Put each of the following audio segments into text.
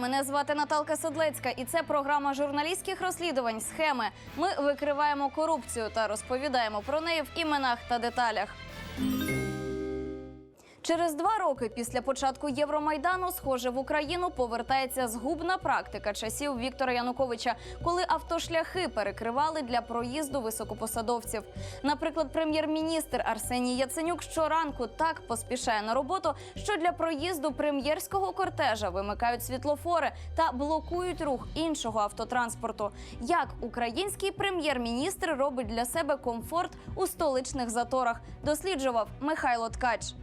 Мене звати Наталка Седлецька, і це програма журналістських розслідувань схеми. Ми викриваємо корупцію та розповідаємо про неї в іменах та деталях. Через два роки після початку Євромайдану, схоже, в Україну повертається згубна практика часів Віктора Януковича, коли автошляхи перекривали для проїзду високопосадовців. Наприклад, прем'єр-міністр Арсеній Яценюк щоранку так поспішає на роботу, що для проїзду прем'єрського кортежа вимикають світлофори та блокують рух іншого автотранспорту. Як український прем'єр-міністр робить для себе комфорт у столичних заторах, досліджував Михайло Ткач.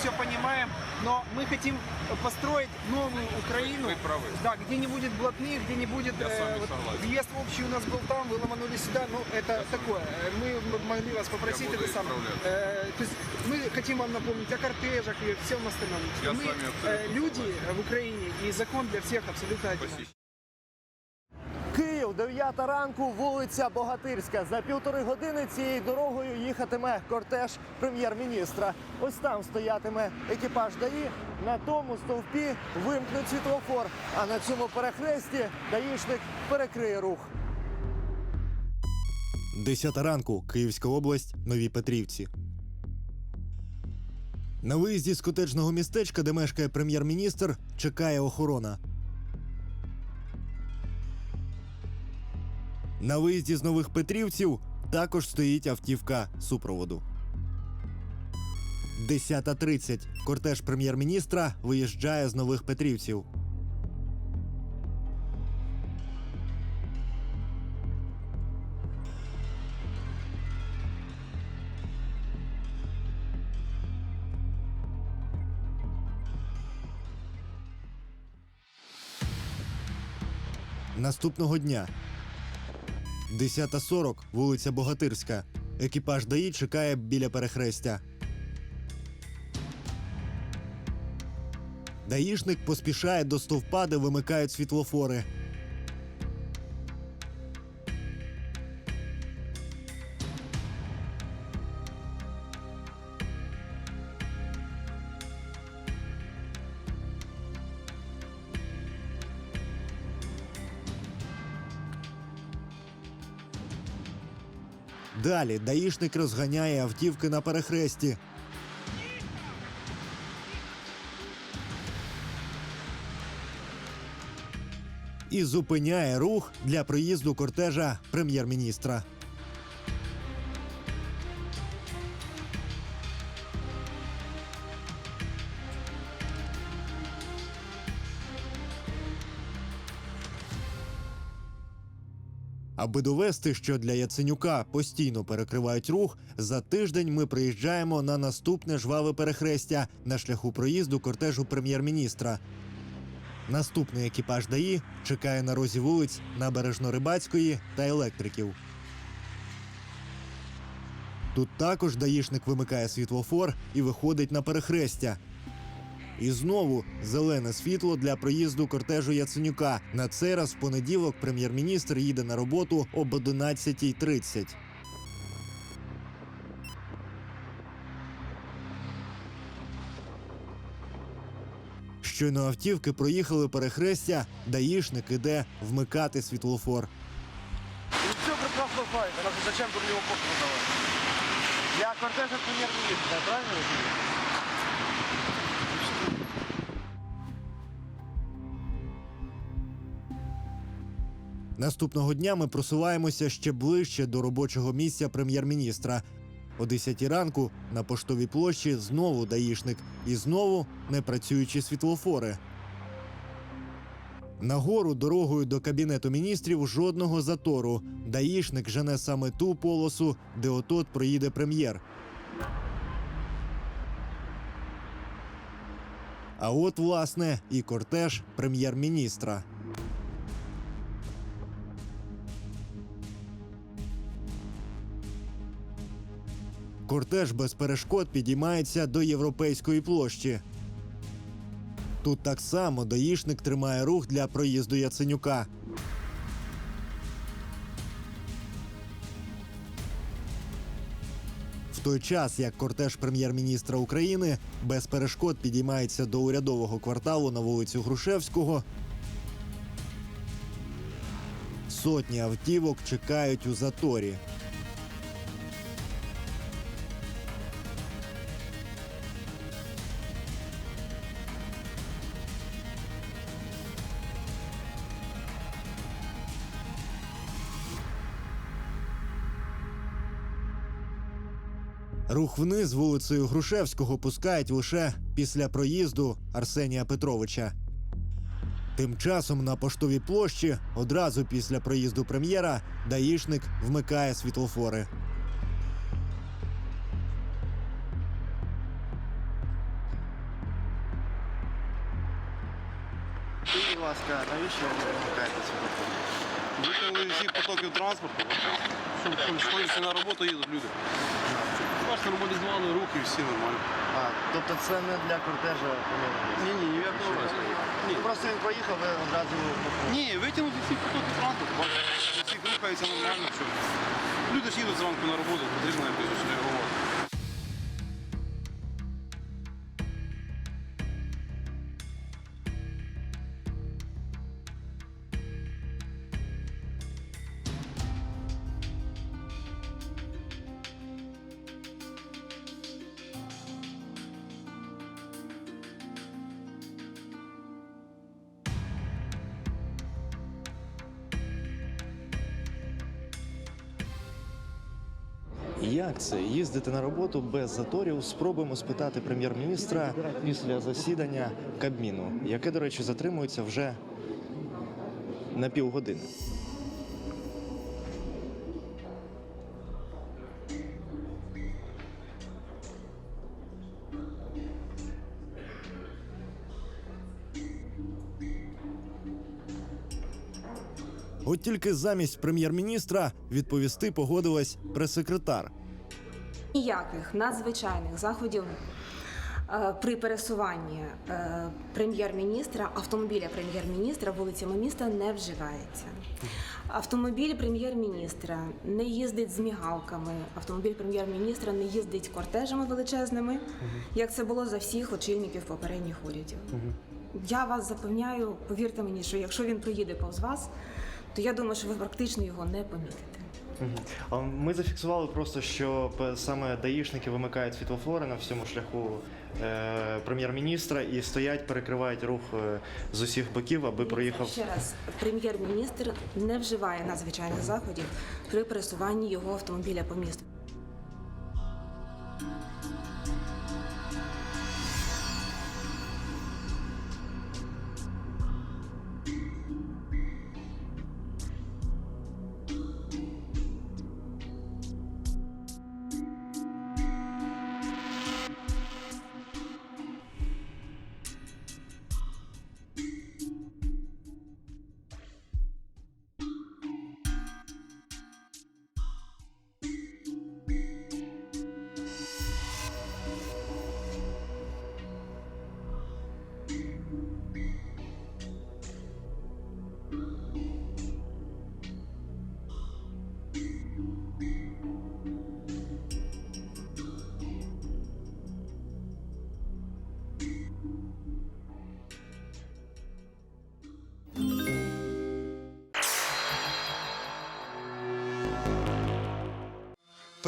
Все понимаем, но мы хотим построить новую Украину. Вы правы. Да, где не будет блатных, где не будет... Я вами вот въезд общий у нас был там, вы ломанули сюда, ну это такое. Э, Мы могли вас попросить Я это самое. исправляться. Э, то есть мы хотим вам напомнить о кортежах и всем остальном. Я мы э, люди в Украине и закон для всех абсолютно один. Київ, 9 ранку, вулиця Богатирська. За півтори години цією дорогою їхатиме кортеж прем'єр-міністра. Ось там стоятиме екіпаж ДАІ. На тому стовпі вимкнуть світлофор. А на цьому перехресті даїшник перекриє рух. 10 ранку, Київська область, Нові Петрівці. На виїзді з котеджного містечка, де мешкає прем'єр-міністр, чекає охорона. На виїзді з нових Петрівців також стоїть автівка супроводу. 10.30. Кортеж прем'єр-міністра виїжджає з нових Петрівців. Наступного дня 10.40, вулиця Богатирська. Екіпаж ДАІ чекає біля перехрестя. Даїшник поспішає до стовпа, де вимикають світлофори. Далі даїшник розганяє автівки на перехресті. І зупиняє рух для проїзду кортежа прем'єр-міністра. Аби довести, що для Яценюка постійно перекривають рух, за тиждень ми приїжджаємо на наступне жваве перехрестя на шляху проїзду кортежу прем'єр-міністра. Наступний екіпаж ДАІ чекає на розі вулиць Набережно-Рибацької та електриків. Тут також даїшник вимикає світлофор і виходить на перехрестя. І знову зелене світло для проїзду кортежу Яценюка. На цей раз в понеділок прем'єр-міністр їде на роботу об 11.30. Щойно автівки проїхали перехрестя, даїшник іде вмикати світлофор. Все прекрасно же зачем тут его пост продавать? Я кортежа премьер-министра, я правильно Наступного дня ми просуваємося ще ближче до робочого місця прем'єр-міністра. О 10 ранку на поштовій площі знову даїшник і знову не працюючі світлофори. Нагору дорогою до кабінету міністрів жодного затору. Даїшник жене саме ту полосу, де отот проїде прем'єр. А от, власне, і кортеж прем'єр-міністра. Кортеж без перешкод підіймається до європейської площі. Тут так само даїшник тримає рух для проїзду Яценюка. В той час, як кортеж прем'єр-міністра України без перешкод підіймається до урядового кварталу на вулицю Грушевського. Сотні автівок чекають у заторі. Рух вниз вулицею Грушевського пускають лише після проїзду Арсенія Петровича. Тим часом на поштовій площі одразу після проїзду прем'єра даїшник вмикає світлофори. Скажіть, будь ласка, навіщо ви вимикаєте світлофор? Викинули всі потоків транспорту, щоб на роботу їдуть люди. Бачите, і всі нормально. А, тобто це не для кортежа? Ні, ні, ні. Ні. Просто він проїхав, ви одразу Ні, витягнути всі потоки транспорту, бачите, всіх рухається нормально. Люди ж їдуть зранку на роботу, потрібно якось реагувати. Це їздити на роботу без заторів? Спробуємо спитати прем'єр-міністра після засідання Кабміну, яке, до речі, затримується вже на півгодини. От тільки замість прем'єр-міністра відповісти погодилась прес-секретар. Ніяких надзвичайних заходів е, при пересуванні е, прем'єр-міністра, автомобіля прем'єр-міністра вулицями міста не вживається. Автомобіль прем'єр-міністра не їздить з мігалками. Автомобіль прем'єр-міністра не їздить кортежами величезними, як це було за всіх очільників попередніх урядів. Я вас запевняю, повірте мені, що якщо він проїде повз вас, то я думаю, що ви практично його не помітите. Ми зафіксували просто, що саме даїшники вимикають світлофори на всьому шляху е, прем'єр-міністра і стоять, перекривають рух е, з усіх боків, аби проїхав. Ще раз, прем'єр-міністр не вживає надзвичайних заходів при пересуванні його автомобіля по місту.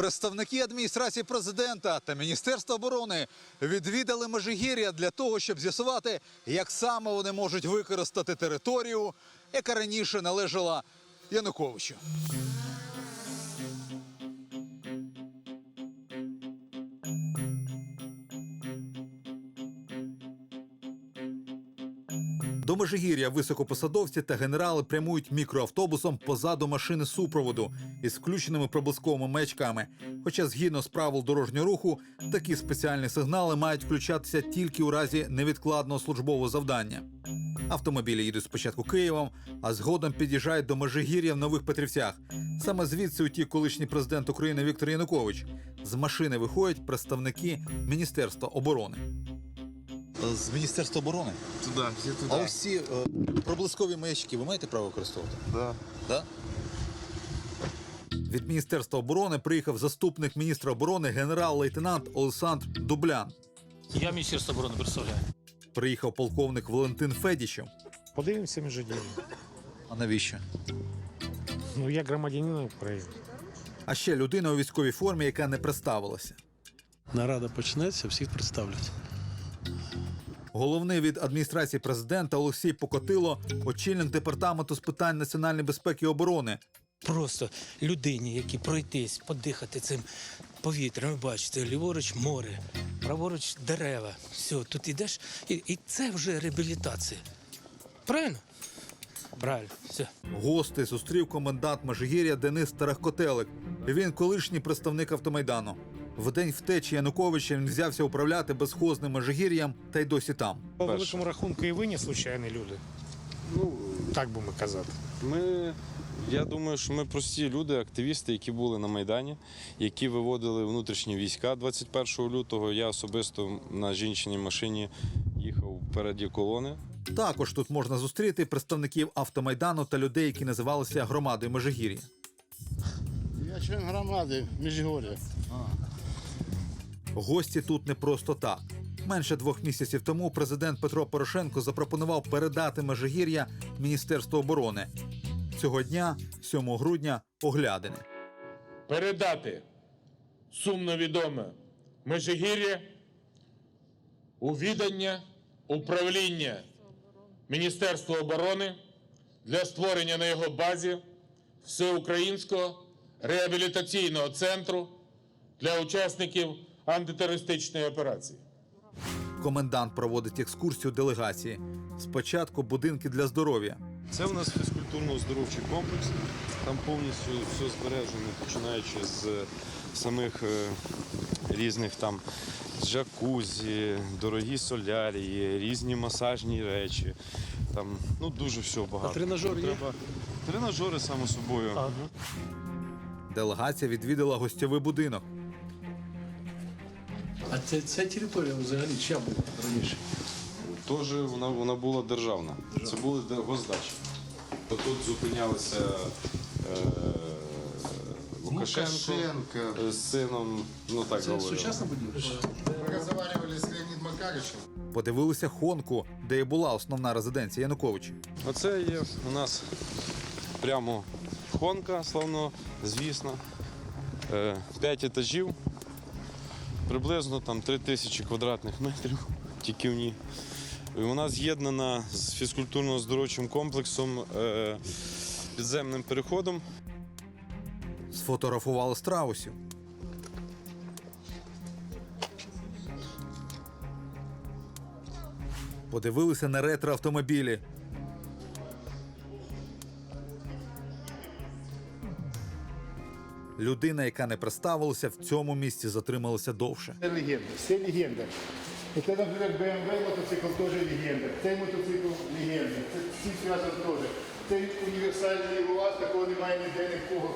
Представники адміністрації президента та Міністерства оборони відвідали Межигір'я для того, щоб з'ясувати, як саме вони можуть використати територію, яка раніше належала Януковичу. Межигір'я високопосадовці та генерали прямують мікроавтобусом позаду машини супроводу із включеними проблисковими маячками. Хоча, згідно з правил дорожнього руху, такі спеціальні сигнали мають включатися тільки у разі невідкладного службового завдання. Автомобілі їдуть спочатку Києвом, а згодом під'їжджають до Межигір'я в Нових Петрівцях. Саме звідси утік колишній президент України Віктор Янукович. З машини виходять представники Міністерства оборони. З Міністерства оборони? Туди, всі туди. А ось е, проблискові маячки ви маєте право використовувати? Да. Да? Від міністерства оборони приїхав заступник міністра оборони генерал-лейтенант Олександр Дублян. Я Міністерство оборони представляю. Приїхав полковник Валентин Федічев. Подивимося між діями. А навіщо? Ну, я громадянин України. А ще людина у військовій формі, яка не представилася. Нарада почнеться, всіх представлять. Головний від адміністрації президента Олексій Покотило, очільник департаменту з питань національної безпеки і оборони. Просто людині, які пройтись, подихати цим повітрям, ви бачите, ліворуч море, праворуч дерева. Все, тут ідеш, і, і це вже реабілітація. Правильно? Правильно, все. Гостей зустрів комендант Межигір'я Денис Тарахкотелик. Він колишній представник автомайдану. В день втечі Януковича він взявся управляти безхозним Межигір'ям та й досі там. По великому рахунку і ви не случайні люди. Ну, Так би ми казати. ми, я думаю, що ми прості люди, активісти, які були на Майдані, які виводили внутрішні війська 21 лютого. Я особисто на жінчиній машині їхав впереді колони. Також тут можна зустріти представників автомайдану та людей, які називалися громадою Межигір'я. Я член громади Міжгор'я. Гості тут не просто так. Менше двох місяців тому президент Петро Порошенко запропонував передати Межигір'я Міністерству оборони. Цього дня, 7 грудня, оглядини. передати сумно відоме Межигір'я у відання управління Міністерства оборони для створення на його базі всеукраїнського реабілітаційного центру для учасників антитерористичної операції. Комендант проводить екскурсію делегації. Спочатку будинки для здоров'я. Це у нас фізкультурно-оздоровчий комплекс. Там повністю все збережено, починаючи з самих е, різних там джакузі, дорогі солярії, різні масажні речі. Там ну дуже всього багато. А тренажер є? Треба... Тренажери, само собою. Делегація відвідала гостьовий будинок. Це, ця територія взагалі чия була раніше? Теж вона, вона була державна. Це були де- госдачі. То тут зупинялися е, Лукашенко е, з сином, ну так Це говорили. сучасна будівля? Разговаривали с Леонидом Макарычем. Подивилися Хонку, де і була основна резиденція Януковича. Оце є у нас прямо хонка, славно, звісно. Е, П'ять етажів, приблизно там 3 тисячі квадратних метрів, тільки в ній. Вона з'єднана з фізкультурно-здоровчим комплексом, е, підземним переходом. Сфотографували страусів. Подивилися на ретро-автомобілі. Людина, яка не представилася, в цьому місці затрималася довше. Це легенда, все легенда. Це, наприклад, BMW мотоцикл теж легенда. Цей мотоцикл легенда. Це всі свято теж. Цей універсальний УАЗ, такого немає ніде нікого.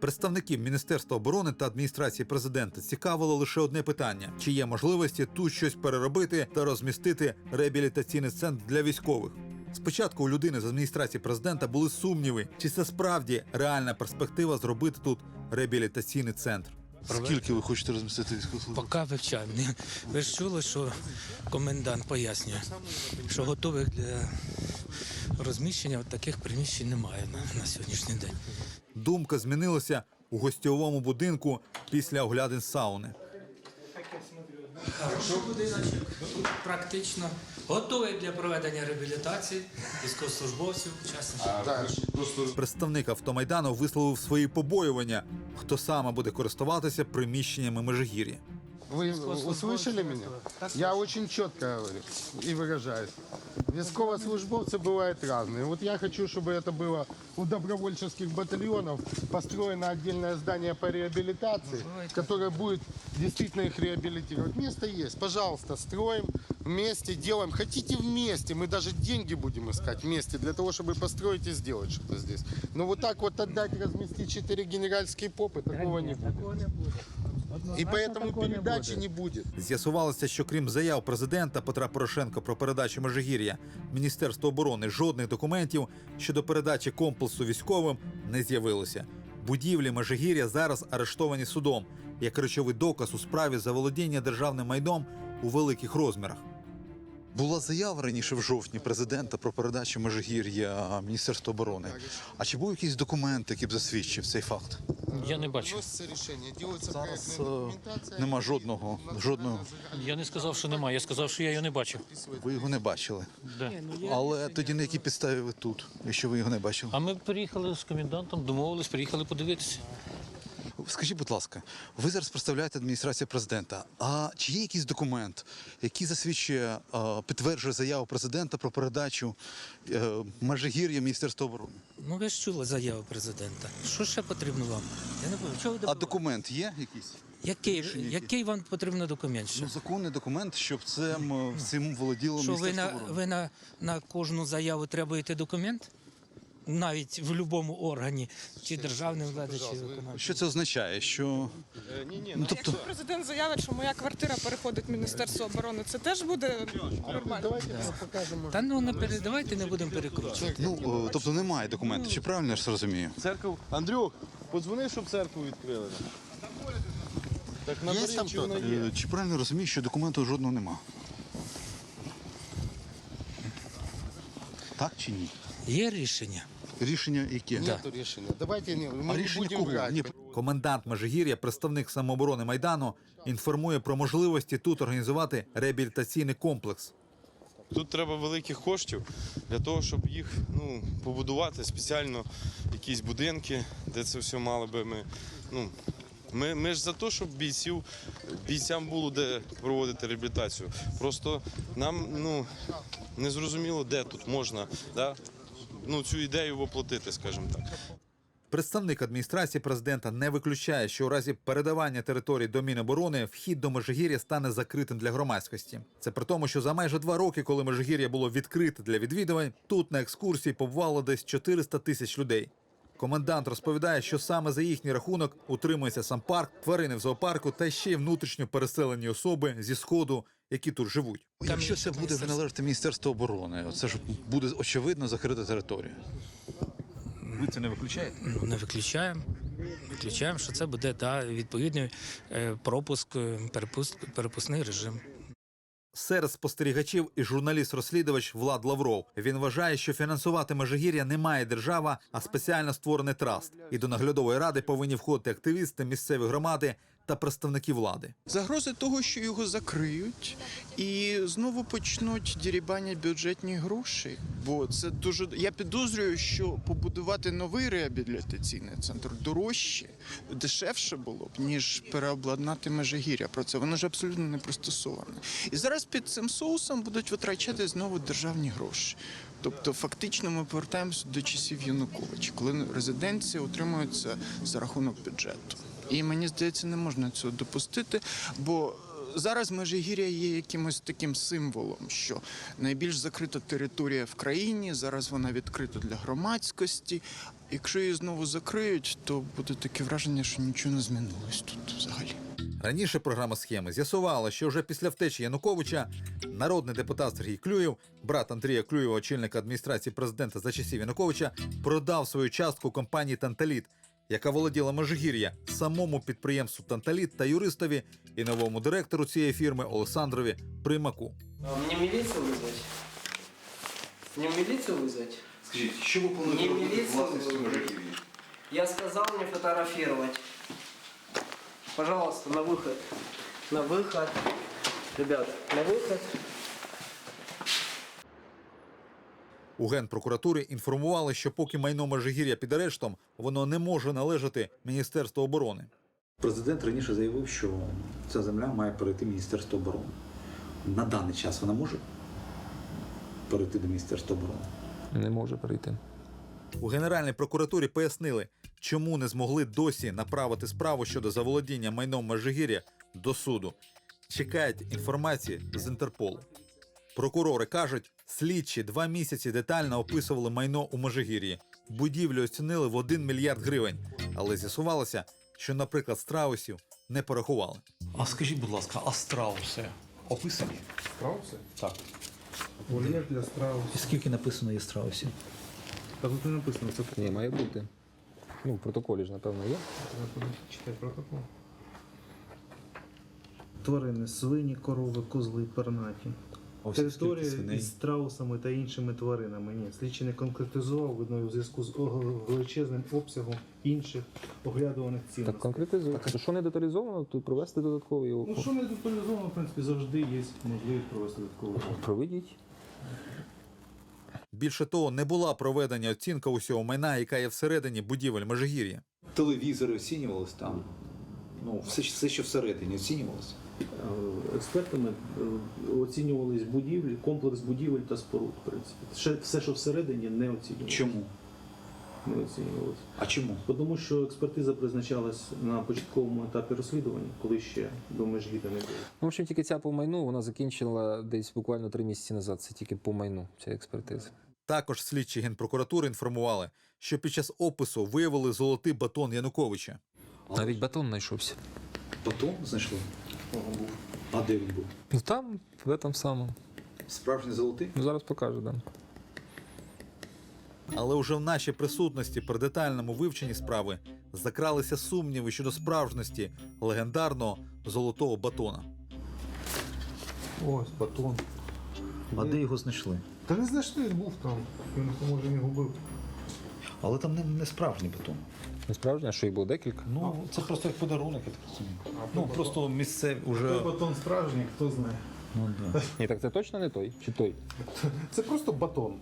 Представників Міністерства оборони та адміністрації президента цікавило лише одне питання: чи є можливості тут щось переробити та розмістити реабілітаційний центр для військових. Спочатку у людини з адміністрації президента були сумніви, чи це справді реальна перспектива зробити тут реабілітаційний центр. Скільки ви хочете розмістити військовослужбовців? Поки вивчаємо. Ви ж чули, що комендант пояснює, що готових для розміщення от таких приміщень немає на, на сьогоднішній день. Думка змінилася у гостьовому будинку після оглядин сауни. Хороший будиночок, практично готовий для проведення реабілітації військовослужбовців, учасників. Представник автомайдану висловив свої побоювання, хто саме буде користуватися приміщеннями Межигір'я. Вы услышали меня? Я очень четко говорю и выражаюсь. Військовослужбовцы бывают разные. Вот я хочу, чтобы это было у добровольческих батальонов построено отдельное здание по реабилитации, которое будет действительно их реабилитировать. Место есть, пожалуйста, строим вместе, делаем. Хотите вместе, мы даже деньги будем искать вместе для того, чтобы построить и сделать что-то здесь. Но вот так вот отдать, разместить четыре генеральские попы, такого не будет. И поэтому передачи не будет. З'ясувалося, що крім заяв президента Петра Порошенка про передачу Межигір'я, Міністерство оборони жодних документів щодо передачі комплексу військовим не з'явилося. Будівлі Межигір'я зараз арештовані судом як речовий доказ у справі заволодіння державним майном у великих розмірах. Була заява раніше в жовтні президента про передачу Межигір'я Міністерству оборони. А чи був якийсь документ, який б засвідчив цей факт? Я не бачу. Зараз е, нема жодного, жодного. Я не сказав, що немає. Я сказав, що я його не бачив. Ви його не бачили. Да. Але тоді на якій підставі ви тут, якщо ви його не бачили? А ми приїхали з комендантом, домовились, приїхали подивитися. Скажіть, будь ласка, ви зараз представляєте адміністрацію президента. А чи є якийсь документ, який засвідчує, підтверджує заяву президента про передачу е, Межигір'я Міністерства оборони? Ну ви ж чули заяву президента. Що ще потрібно вам? Я не пам'ятаю. Чого ви А документ є якийсь? Який, який вам потрібен документ? Ще? Ну, законний документ, щоб цим, е, цим володіло Що ви на, оборони. ви на, на кожну заяву требуєте документ? Навіть в будь-якому органі, чи державної влади, чи виконавчої. Що це означає? Що ну, тобто, Президент заявить, що моя квартира переходить в Міністерство оборони. Це теж буде нормально. Давайте покажем. Та ну не передавайте, не будемо перекручувати. ну о, тобто немає документу. Чи правильно я ж розумію? Церкву. Андрюх, подзвони, щоб церкву відкрили. Так Є там хто-то? є. Е, Чи правильно розумію, що документу жодного нема? Так чи ні? Є рішення. Рішення яке? Нету решения. Давайте не, мы А не рішення будем кого? Ні, Комендант Межигір'я, представник самооборони Майдану, інформує про можливості тут організувати реабілітаційний комплекс. Тут треба великих коштів для того, щоб їх ну, побудувати спеціально якісь будинки, де це все мало би ми. Ну, ми, ми ж за те, щоб бійців, бійцям було де проводити реабілітацію. Просто нам ну, не зрозуміло, де тут можна да, ну, цю ідею воплотити, скажімо так. Представник адміністрації президента не виключає, що у разі передавання територій до Міноборони вхід до Межигір'я стане закритим для громадськості. Це при тому, що за майже два роки, коли Межигір'я було відкрите для відвідувань, тут на екскурсії побувало десь 400 тисяч людей. Комендант розповідає, що саме за їхній рахунок утримується сам парк, тварини в зоопарку та ще й внутрішньо переселені особи зі сходу, які тут живуть. Якщо це буде належати Міністерству оборони, це ж буде очевидно закрита територія. Ви це не виключаєте? Ну, не виключаємо. Виключаємо, що це буде да, відповідний е, пропуск, е, перепуск, перепускний режим. Серед спостерігачів і журналіст-розслідувач Влад Лавров. Він вважає, що фінансувати Межигір'я не має держава, а спеціально створений траст. І до наглядової ради повинні входити активісти, місцеві громади та представники влади. Загрози того, що його закриють і знову почнуть дірібані бюджетні гроші. Бо це дуже я підозрюю, що побудувати новий реабілітаційний центр дорожче, дешевше було б ніж переобладнати межигір'я. Про це воно ж абсолютно не пристосоване. І зараз під цим соусом будуть витрачати знову державні гроші. Тобто, фактично, ми повертаємося до часів Януковича, коли резиденція утримується за рахунок бюджету. І мені здається, не можна цього допустити, бо е, зараз Межигір'я є якимось таким символом, що найбільш закрита територія в країні, зараз вона відкрита для громадськості. Якщо її знову закриють, то буде таке враження, що нічого не змінилось тут взагалі. Раніше програма схеми з'ясувала, що вже після втечі Януковича народний депутат Сергій Клюєв, брат Андрія Клюєва, очільника адміністрації президента за часів Януковича, продав свою частку компанії Танталіт, яка володіла Межигір'я, самому підприємству Танталіт та юристові і новому директору цієї фірми Олександрові Примаку. Мне милицию вызвать? Мне милицию вызвать? Скажіть, що ви плануєте робити з міліцію власністю Межигір'я? Я сказал не фотографировать. Пожалуйста, на выход. На выход. Ребят, на выход. У генпрокуратурі інформували, що поки майно Межигір'я під арештом, воно не може належати Міністерству оборони. Президент раніше заявив, що ця земля має перейти Міністерство оборони. На даний час вона може перейти до Міністерства оборони. Не може перейти. У Генеральній прокуратурі пояснили, чому не змогли досі направити справу щодо заволодіння майном Межигір'я до суду. Чекають інформації з Інтерполу. Прокурори кажуть, слідчі два місяці детально описували майно у Межигір'ї. Будівлю оцінили в 1 мільярд гривень, але з'ясувалося, що, наприклад, страусів не порахували. А скажіть, будь ласка, а страуси описані? Страуси? Так. Вольєр для страусів. І скільки написано є страусів? Та тут не написано, це Ні, має бути. Ну, в протоколі ж, напевно, є. читай протокол. Тварини, свині, корови, козли, пернаті. Свиней? із страусами та іншими тваринами. Ні, слідчий не конкретизував видно у зв'язку з величезним обсягом інших оглядуваних цінностей. Так конкретизує. Що не деталізовано, то провести додатковий Ну, що не деталізовано, в принципі, завжди є можливість провести додатковий огляд. проведіть. Більше того, не була проведена оцінка усього майна, яка є всередині будівель Межигір'я. Телевізори оцінювались там. Ну, все, все що всередині оцінювалося. Е, Експертами е, оцінювались будівлі, комплекс будівель та споруд, в принципі. Ще все, що всередині, не оцінювалося. Чому? Не оцінювалося. А чому? Тому що експертиза призначалась на початковому етапі розслідування, коли ще до межгіда не було. Ну, в общем, тільки ця по майну вона закінчила десь буквально три місяці назад. Це тільки по майну, ця експертиза. Також слідчі генпрокуратури інформували, що під час опису виявили золотий батон Януковича. Навіть батон знайшовся. Батон знайшли? А де він був? Ну там, в этом самому. Справжній золотий? Ну, зараз покажу, да. Але уже в нашій присутності при детальному вивченні справи закралися сумніви щодо справжності легендарного золотого батона. Ось батон. А де його знайшли? Та не знайшли, він був там. Він може не губив. Але там не, не справжній батон. Не справжнє, а що їх було декілька. Ну, це просто як подарунок, я так розумію. Ну, просто місцеві вже. Той батон справжній, хто знає. Ну, да. Ні, так це точно не той? Чи той? Це просто батон.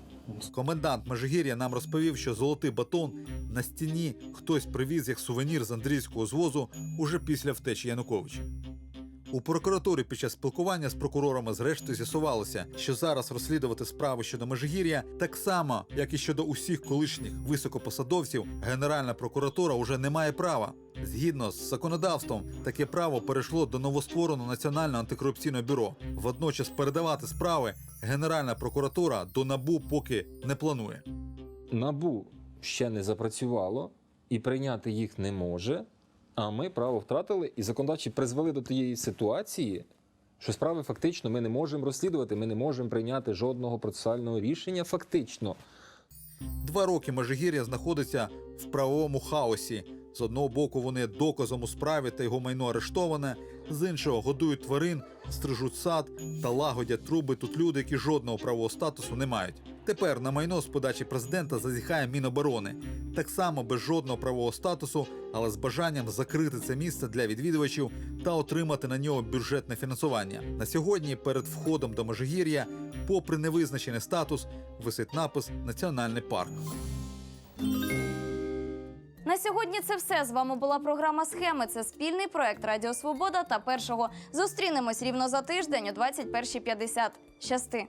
Комендант Межигір'я нам розповів, що золотий батон на стіні хтось привіз як сувенір з андрійського звозу уже після втечі Януковича. У прокуратурі під час спілкування з прокурорами зрештою з'ясувалося, що зараз розслідувати справи щодо Межигір'я так само, як і щодо усіх колишніх високопосадовців, Генеральна прокуратура уже не має права. Згідно з законодавством, таке право перейшло до новоствореного Національного антикорупційного бюро. Водночас передавати справи Генеральна прокуратура до НАБУ поки не планує. Набу ще не запрацювало і прийняти їх не може. А ми право втратили і законодавчі призвели до тієї ситуації, що справи фактично ми не можемо розслідувати, ми не можемо прийняти жодного процесуального рішення. Фактично, Два роки Межигір'я знаходиться в правовому хаосі. З одного боку, вони доказом у справі та його майно арештоване, з іншого годують тварин, стрижуть сад та лагодять труби тут люди, які жодного правового статусу не мають. Тепер на майно з подачі президента зазіхає Міноборони, так само без жодного правового статусу, але з бажанням закрити це місце для відвідувачів та отримати на нього бюджетне фінансування. На сьогодні перед входом до Межигір'я, попри невизначений статус, висить напис Національний парк. На сьогодні це все. З вами була програма Схеми. Це спільний проект Радіо Свобода та першого. Зустрінемось рівно за тиждень о 21.50. Щасти.